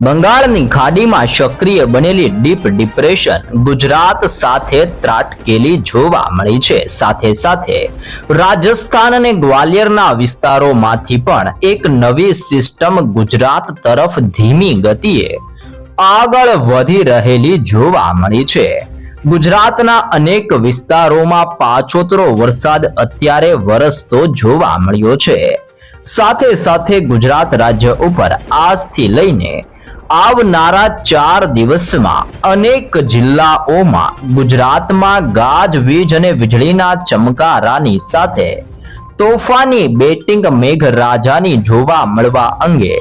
બંગાળની ખાડીમાં સક્રિય બનેલી ડીપ ડિપ્રેશન ગુજરાત સાથે ત્રાટકેલી જોવા મળી છે. સાથે સાથે રાજસ્થાન અને ગ્વાલિયરના વિસ્તારોમાંથી પણ એક નવી સિસ્ટમ ગુજરાત તરફ ધીમી ગતિએ આગળ વધી રહેલી જોવા મળી છે. ગુજરાતના અનેક વિસ્તારોમાં પાછોતરો વરસાદ અત્યારે વરસતો જોવા મળ્યો છે. સાથે સાથે ગુજરાત રાજ્ય ઉપર આજથી લઈને આવનારા ચાર દિવસમાં અનેક જિલ્લાઓમાં ગુજરાતમાં ગાજવીજ અને વીજળીના ચમકારાની સાથે તોફાની બેટિંગ મેઘરાજાની જોવા મળવા અંગે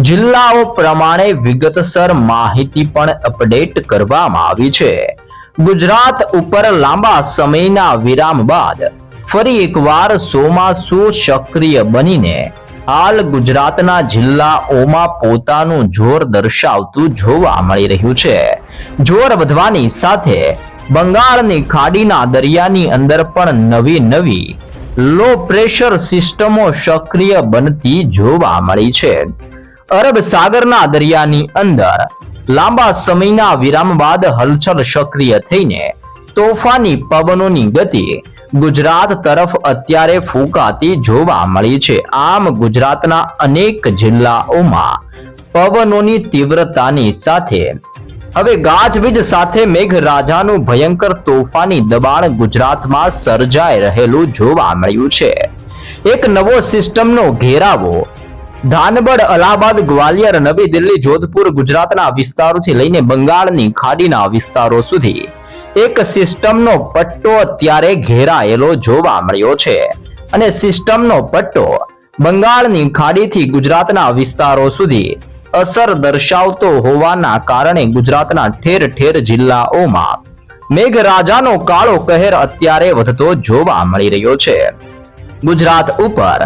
જિલ્લાઓ પ્રમાણે વિગતસર માહિતી પણ અપડેટ કરવામાં આવી છે. ગુજરાત ઉપર લાંબા સમયના વિરામ બાદ ફરી એકવાર સોમાસુ સક્રિય બનીને હાલ ગુજરાતના જિલ્લાઓમાં પોતાનું જોર દર્શાવતું જોવા મળી રહ્યું છે. જોર વધવાની સાથે બંગાળની ખાડીના દરિયાની અંદર પણ નવી નવી લો પ્રેશર સિસ્ટમો સક્રિય બનતી જોવા મળી છે. અરબ સાગરના દરિયાની અંદર લાંબા સમયના વિરામ બાદ હલચલ સક્રિય થઈને તોફાની પવનોની ગતિ ગુજરાત તરફ અત્યારે ફૂંકાતી જોવા મળી છે. આમ ગુજરાતના અનેક જિલ્લાઓમાં પવનોની તીવ્રતાની સાથે હવે ગાજવીજ સાથે મેઘરાજાનું ભયંકર તોફાની દબાણ ગુજરાતમાં સર્જાઈ રહેલું જોવા મળ્યું છે. એક નવો સિસ્ટમનો ઘેરાવો ધાનબડ અલ્હાબાદ, ગ્વાલિયર, નવી દિલ્હી, જોધપુર ગુજરાતના વિસ્તારોથી લઈને બંગાળની ખાડીના વિસ્તારો સુધી એક સિસ્ટમનો પટ્ટો અત્યારે ઘેરાયેલો જોવા મળ્યો છે. અને સિસ્ટમનો પટ્ટો બંગાળની ખાડીથી ગુજરાતના વિસ્તારો સુધી અસર દર્શાવતો હોવાના કારણે ગુજરાતના ઠેર ઠેર જિલ્લાઓમાં મેઘરાજાનો કાળો કહેર અત્યારે વધતો જોવા મળી રહ્યો છે. ગુજરાત ઉપર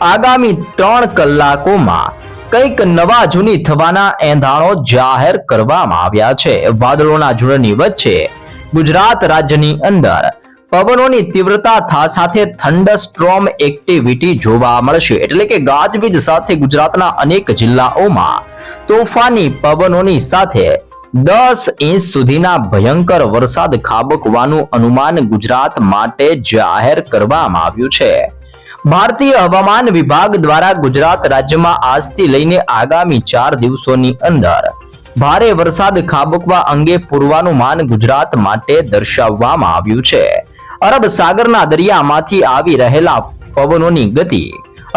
આગામી ત્રણ કલાકોમાં કંઈક નવા જૂની થવાના એંધાણો જાહેર કરવામાં આવ્યા છે. વાદળોના ઝુંડની વચ્ચે ગુજરાત રાજ્યની અંદર પવનોની તીવ્રતા સાથે થંડરસ્ટ્રોમ એક્ટિવિટી જોવા મળશે. એટલે કે ગાજવીજ સાથે ગુજરાતના અનેક જિલ્લાઓમાં તોફાની પવનોની સાથે દસ ઇંચ સુધીના ભયંકર વરસાદ ખાબકવાનું અનુમાન ગુજરાત માટે જાહેર કરવામાં આવ્યું છે. ભારતીય હવામાન વિભાગ દ્વારા ગુજરાત રાજ્યમાં આજથી લઈને આગામી ચાર દિવસોની અંદર ભારે વરસાદ ખાબકવા અંગે પૂર્વાનુમાન ગુજરાત માટે દર્શાવવામાં આવ્યું છે. અરબ સાગરના દરિયામાંથી આવી રહેલા પવનોની ગતિ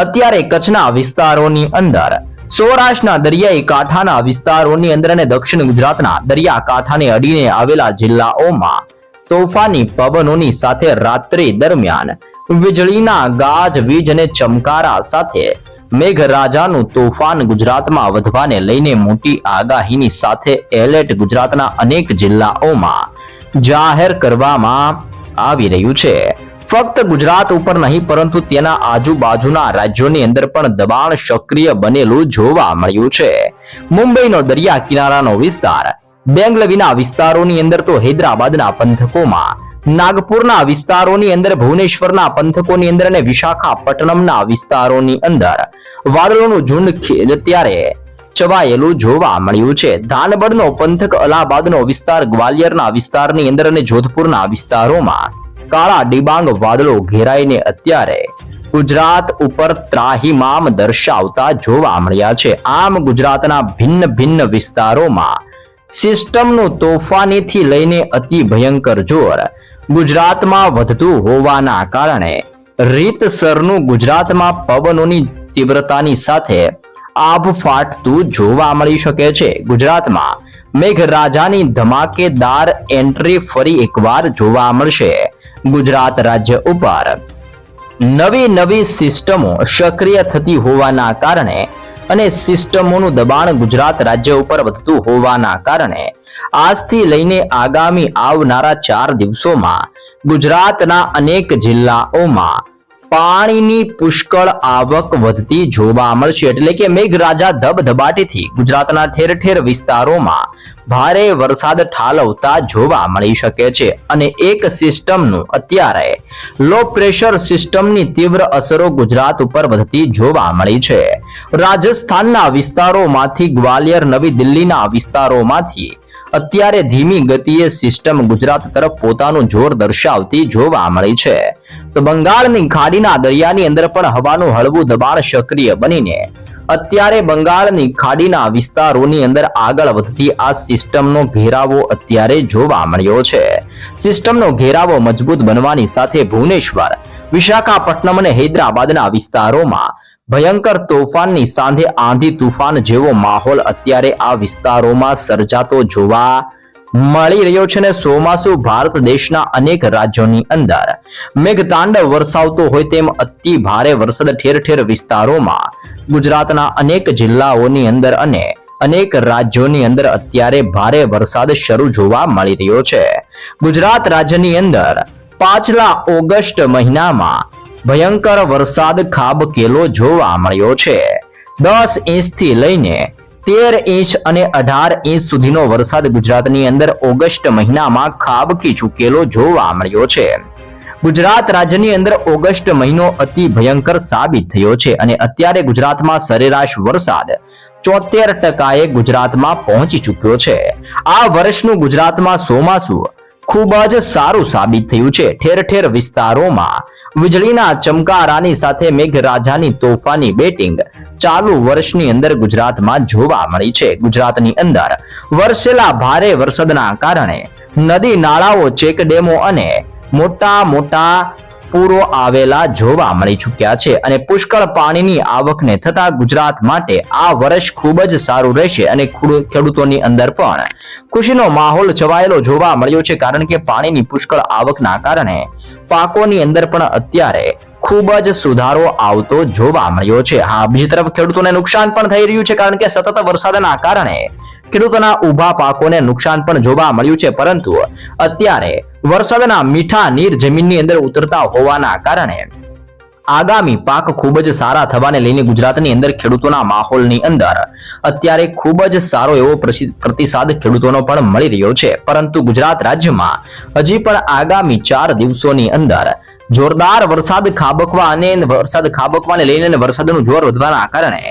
અત્યારે કચ્છના વિસ્તારોની અંદર, સૌરાષ્ટ્રના દરિયાઈ કાંઠાના વિસ્તારોની અંદર અને દક્ષિણ ગુજરાતના દરિયા કાંઠાને અડીને આવેલા જિલ્લાઓમાં તોફાની પવનોની સાથે રાત્રિ દરમિયાન, વીજળીના ગાજ વીજ અને ચમકારા સાથે મેઘરાજાનું તોફાન ગુજરાતમાં વધવાને લઈને મોટી આગાહીની સાથે એલર્ટ ગુજરાતના અનેક જિલ્લાઓમાં જાહેર કરવામાં આવી રહ્યું છે. ફક્ત ગુજરાત ઉપર નહીં, પરંતુ તેના આજુબાજુના રાજ્યોની અંદર પણ દબાણ સક્રિય બનેલું જોવા મળ્યું છે. મુંબઈનો દરિયા કિનારાનો વિસ્તાર બેંગલવીના વિસ્તારોની અંદર તો હૈદરાબાદના પંથકોમાં નાગપુરના વિસ્તારોની અંદર, ભુવનેશ્વરના પંથકોની અંદર અને વિશાખાપટ્ટનમના વિસ્તારોની અંદર વાદળોનું ઝુંડ અત્યારે ચવાયેલું જોવા મળ્યું છે. ધાનબડનો પંથક અલ્હાબાદનો વિસ્તાર, ગ્વાલિયરના વિસ્તારની અંદર અને જોધપુરના વિસ્તારોમાં કાળા ડિબાંગ વાદળો ઘેરાઈને અત્યારે ગુજરાત ઉપર ત્રાહિમામ દર્શાવતા જોવા મળ્યા છે. આમ ગુજરાતના ભિન્ન ભિન્ન વિસ્તારોમાં સિસ્ટમનું તોફાનીથી લઈને અતિ ભયંકર જોર ગુજરાતમાં વધતું હોવાના કારણે રીતસરનું ગુજરાતમાં પવનોની તીવ્રતાની સાથે આભ ફાટતું જોવા મળી શકે છે. ગુજરાતમાં મેઘરાજાની ધમાકેદાર એન્ટ્રી ફરી એકવાર જોવા મળશે. ગુજરાત રાજ્ય ઉપર નવી નવી સિસ્ટમો સક્રિય થતી હોવાના કારણે અને સિસ્ટમોનું દબાણ ગુજરાત રાજ્ય ઉપર વધતું હોવાના કારણે આજથી લઈને આગામી આવનારા ચાર દિવસોમાં ગુજરાતના અનેક જિલ્લાઓમાં પાણીની પુષ્કળ આવક વધતી જોવા મળશે. એટલે કે મેઘરાજા ધબધબાટીથી ગુજરાતના ઠેર ઠેર વિસ્તારોમાં ભારે વરસાદ ઠાલવતા જોવા મળી શકે છે અને એક સિસ્ટમનું અત્યારે લો પ્રેશર સિસ્ટમની તીવ્ર અસરો ગુજરાત ઉપર વધતી જોવા મળી છે. રાજસ્થાનના વિસ્તારોમાંથી ગ્વાલિયર નવી દિલ્હીના વિસ્તારોમાંથી અત્યારે ધીમી ગતિએ સિસ્ટમ ગુજરાત તરફ પોતાનું જોર દર્શાવતી જોવા મળી છે. તો બંગાળની ખાડીના દરિયાની અંદર પણ હવાનું હળવું દબાણ સક્રિય બનીને અત્યારે બંગાળની ખાડીના વિસ્તારોની અંદર આગળ વધતી આ સિસ્ટમનો ઘેરાવો અત્યારે જોવા મળ્યો છે. સિસ્ટમનો ઘેરાવો મજબૂત બનવાની સાથે ભુવનેશ્વર, વિશાખાપટ્ટનમ અને હૈદરાબાદના વિસ્તારોમાં ભયંકર તોફાનની સાંધે આંધી તુફાન જેવો માહોલ અત્યારે આ વિસ્તારોમાં સર્જાતો જોવા મળી રહ્યો છે ને ચોમાસુ ભારત દેશના અનેક રાજ્યોની અંદર. મેઘતાંડવ વરસાવતો હોય તેમ અતિ ભારે વરસાદ ઠેર ઠેર વિસ્તારોમાં. ગુજરાતના અનેક જિલ્લાઓની અંદર અને અનેક રાજ્યોની અંદર અત્યારે ભારે વરસાદ શરૂ જોવા મળી રહ્યો છે. ગુજરાત રાજ્યની અંદર પાછલા ઓગસ્ટ મહિનામાં ભયંકર વરસાદ ખાબકેલો જોવા મળ્યો છે. દસ ઇંચથી લઈને તેર ઇંચ અને અઢાર ઇંચ સુધીનો વરસાદ ગુજરાતની અંદર ઓગસ્ટ મહિનામાં ખાબકી ચૂકેલો જોવા મળ્યો છે. ગુજરાત રાજ્યની અંદર ઓગસ્ટ મહિનો અતિ ભયંકર સાબિત થયો છે અને અત્યારે ગુજરાતમાં સરેરાશ વરસાદ ચોતેર ટકાએ ગુજરાતમાં પહોંચી ચૂક્યો છે. આ વર્ષનું ગુજરાતમાં ચોમાસું ખૂબ જ સારું સાબિત થયું છે. ઠેર ઠેર વિસ્તારોમાં વીજળીના ચમકારાની સાથે મેઘરાજાની તોફાની બેટિંગ ચાલુ વર્ષની અંદર ગુજરાતમાં જોવા મળી છે. ગુજરાતની અંદર વરસેલા ભારે વરસાદના કારણે નદી નાળાઓ, ચેકડેમો અને મોટા મોટા પૂરો આવેલા જોવા મળી ચૂક્યા છે અને પુષ્કળ પાણીની આવકને થતા ગુજરાત માટે આ વર્ષ ખૂબ જ સારું રહેશે અને ખેડૂતોની અંદર પણ ખુશીનો માહોલ છવાયેલો જોવા મળ્યો છે કારણ કે પાણીની પુષ્કળ આવકના કારણે પાકોની અંદર પણ અત્યારે ખૂબ જ સુધારો આવતો જોવા મળ્યો છે. હા, બીજી તરફ ખેડૂતોને નુકસાન પણ થઈ રહ્યું છે કારણ કે સતત વરસાદના કારણે ખેડૂતોના ઊભા પાકોને નુકસાન પણ જોવા મળ્યું છે, પરંતુ અત્યારે વરસાદના મીઠા નીર જમીનની અંદર ઉતરતા હોવાના કારણે આગામી પાક ખૂબ જ સારા થવાને લઈને ગુજરાતની અંદર ખેડૂતોના માહોલની અંદર અત્યારે ખૂબ જ સારો એવો પ્રતિસાદ ખેડૂતોનો પણ મળી રહ્યો છે. પરંતુ ગુજરાત રાજ્યમાં હજી પણ આગામી ચાર દિવસોની અંદર જોરદાર વરસાદ ખાબકવા અને વરસાદ ખાબકવાને લઈને વરસાદનું જોર વધવાના કારણે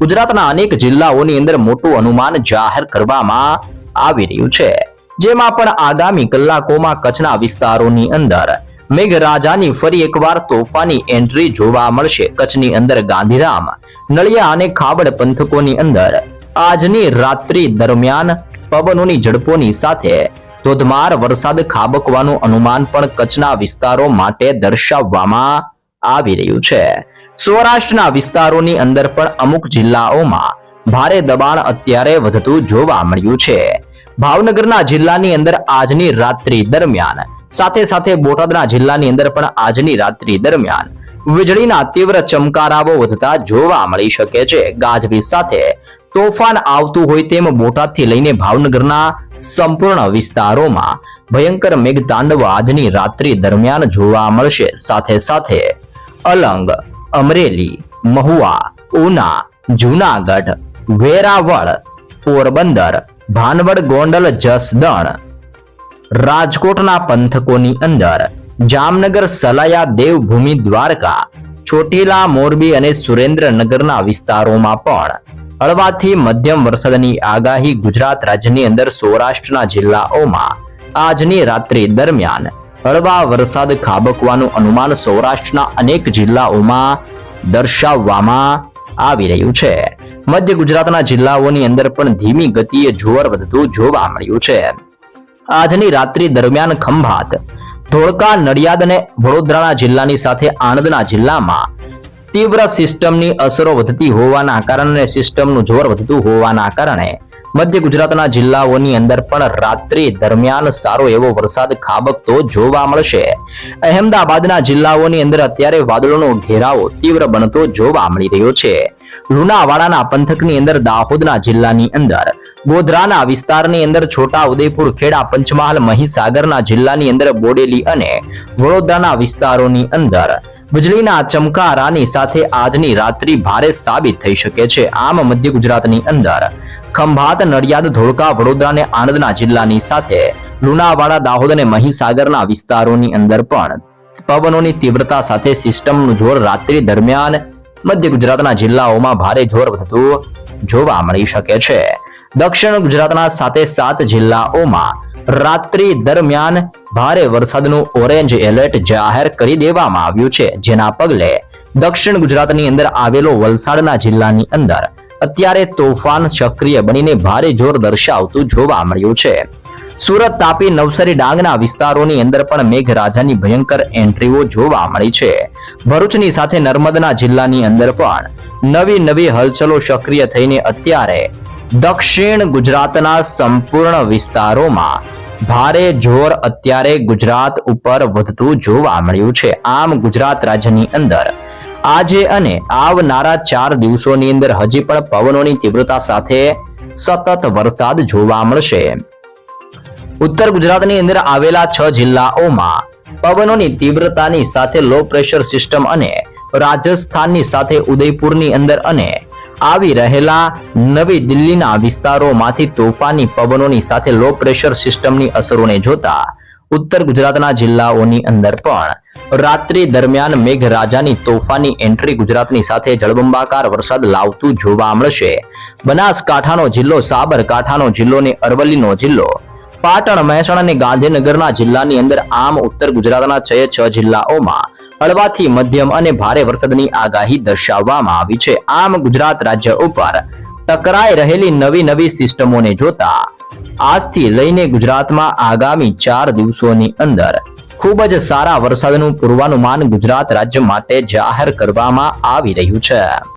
ગુજરાતના અનેક જિલ્લાઓની અંદર મોટું અનુમાન જાહેર કરવામાં આવી રહ્યું છે. જેમાં પણ આગામી કલાકોમાં કચ્છના વિસ્તારોની અંદર મેઘરાજાની ફરી એકવાર તોફાની એન્ટ્રી જોવા મળશે. કચ્છની અંદર ગાંધીધામ, નળિયા અને ખાબડ પંથકોની અંદર આજની રાત્રિ દરમિયાન પવનોની ઝડપોની સાથે ધોધમાર વરસાદ ખાબકવાનું અનુમાન પણ કચ્છના વિસ્તારો માટે દર્શાવવામાં આવી રહ્યું છે. સૌરાષ્ટ્રના વિસ્તારોની અંદર પણ અમુક જિલ્લાઓમાં ભારે દબાણ અત્યારે વધતું જોવા મળ્યું છે. ભાવનગરના જિલ્લાની અંદર આજની રાત્રિ દરમિયાન, સાથે સાથે બોટાદના જિલ્લાની અંદર પણ આજની રાત્રિ દરમિયાન વીજળીના તીવ્ર ચમકારાઓ વધતા જોવા મળી શકે છે. ગાજવીજ સાથે તોફાન આવતું હોય તેમ બોટાદથી લઈને ભાવનગરના સંપૂર્ણ વિસ્તારોમાં ભયંકર મેઘતાંડવ આજની રાત્રિ દરમિયાન જોવા મળશે. સાથે સાથે અલંગ અમરેલી, મહુવા, ઉના, જુનાગઢ, વેરાવળ, પોરબંદર, ભાનવડ ગોંડલ જસદણ, રાજકોટના પંથકોની અંદર જામનગર, સલાયા, દેવભૂમિ, દ્વારકા, ચોટીલા, મોરબી અને સુરેન્દ્રનગરના વિસ્તારોમાં પણ હળવાથી મધ્યમ વરસાદની આગાહી ગુજરાત રાજ્યની અંદર સૌરાષ્ટ્રના જિલ્લાઓમાં આજની રાત્રિ દરમિયાન હળવા વરસાદ ખાબકવાનું અનુમાન સૌરાષ્ટ્રના અનેક જિલ્લાઓમાં દર્શાવવામાં આવી રહ્યું છે. મધ્ય ગુજરાતના જિલ્લાઓની અંદર પણ ધીમી ગતિએ જોર વધતું જોવા મળ્યું છે. આજની રાત્રિ દરમિયાન ખંભાત, ધોળકા, નડિયાદ અને વડોદરાના જિલ્લાની સાથે આણંદના જિલ્લામાં તીવ્ર સિસ્ટમની અસરો વધતી હોવાના કારણે સિસ્ટમનું જોર વધતું હોવાના કારણે મધ્ય ગુજરાતના જિલ્લાઓની અંદર પણ રાત્રિ દરમિયાન સારો એવો વરસાદ ખાબકતો જોવા મળશે. અહેમદાબાદના જિલ્લાઓની અંદર અત્યારે વાદળોનો ઘેરાવો તીવ્ર બનતો જોવા મળી રહ્યો છે. લુણાવાડાના પંથકની અંદર દાહોદના જિલ્લાની અંદર, ગોધરાના વિસ્તારની અંદર છોટા ઉદયપુર ખેડા, પંચમહાલ, મહીસાગરના જિલ્લાની અંદર બોડેલી અને વડોદરાના વિસ્તારોની અંદર. વીજળીના ચમકારાની સાથે આજની રાત્રિ ભારે સાબિત થઈ શકે છે. આમ મધ્ય ગુજરાતની અંદર ખંભાત, નડિયાદ, ધોળકા, વડોદરા અને આણંદના જિલ્લાની સાથે લુણાવાડા, દાહોદ અને મહીસાગરના વિસ્તારોની અંદર પણ પવનોની તીવ્રતા સાથે સિસ્ટમનું જોર રાત્રિ દરમિયાન મધ્ય ગુજરાતના જિલ્લાઓમાં ભારે જોર વધતું જોવા મળી શકે છે. દક્ષિણ ગુજરાતના સાથે સાત જિલ્લાઓમાં રાત્રિ દરમિયાન ભારે વરસાદનું ઓરેન્જ એલર્ટ જાહેર કરી દેવામાં આવ્યું છે. જેના પગલે દક્ષિણ ગુજરાતની અંદર આવેલો વલસાડના જિલ્લાની અંદર અત્યારે તોફાન સક્રિય બનીને ભારે જોર દર્શાવતું જોવા મળ્યું છે. સુરત તાપી નવસારી ડાંગના વિસ્તારોની અંદર પણ મેઘરાજાની ભયંકર એન્ટ્રીઓ જોવા મળી છે. ભરૂચની સાથે નર્મદના જિલ્લાની અંદર પણ નવી નવી હલચલો સક્રિય થઈને અત્યારે દક્ષિણ ગુજરાતના સંપૂર્ણ વિસ્તારોમાં ભારે જોર અત્યારે ગુજરાત ઉપર વધતું જોવા મળ્યું છે. આમ ગુજરાત રાજ્યની અંદર આજે અને આવનારા ચાર દિવસોની અંદર હજી પણ પવનોની તીવ્રતા સાથે સતત વરસાદ જોવા મળશે. ઉત્તર ગુજરાતની અંદર આવેલા છ જિલ્લાઓમાં પવનોની તીવ્રતાની સાથે લો પ્રેશર સિસ્ટમ અને રાજસ્થાનની સાથે ઉદયપુરની અંદર અને આવી રહેલા નવી દિલ્હીના વિસ્તારોમાંથી તોફાની પવનોની સાથે લો પ્રેશર સિસ્ટમની અસરોને જોતા ઉત્તર ગુજરાતના જિલ્લાઓની અંદર પણ. રાત્રિ દરમિયાન મેઘરાજાની તોફાની એન્ટ્રી ગુજરાતની સાથે જળબંબાકાર વરસાદ લાવતું જોવા મળશે. બનાસકાંઠાનો જિલ્લો, સાબરકાંઠાનો જિલ્લો ને અરવલ્લીનો જિલ્લો. પાટણ, મહેસાણા અને ગાંધીનગરના જિલ્લાની અંદર આમ ઉત્તર ગુજરાતના છ છ જિલ્લાઓમાં હળવાથી મધ્યમ અને ભારે વરસાદની આગાહી દર્શાવવામાં આવી છે. આમ ગુજરાત રાજ્ય ઉપર ટકરાઈ રહેલી નવી નવી સિસ્ટમોને જોતા આજથી લઈને ગુજરાતમાં આગામી ચાર દિવસોની અંદર ખૂબ જ સારા વરસાદનું પૂર્વાનુમાન ગુજરાત રાજ્ય માટે જાહેર કરવામાં આવી રહ્યું છે.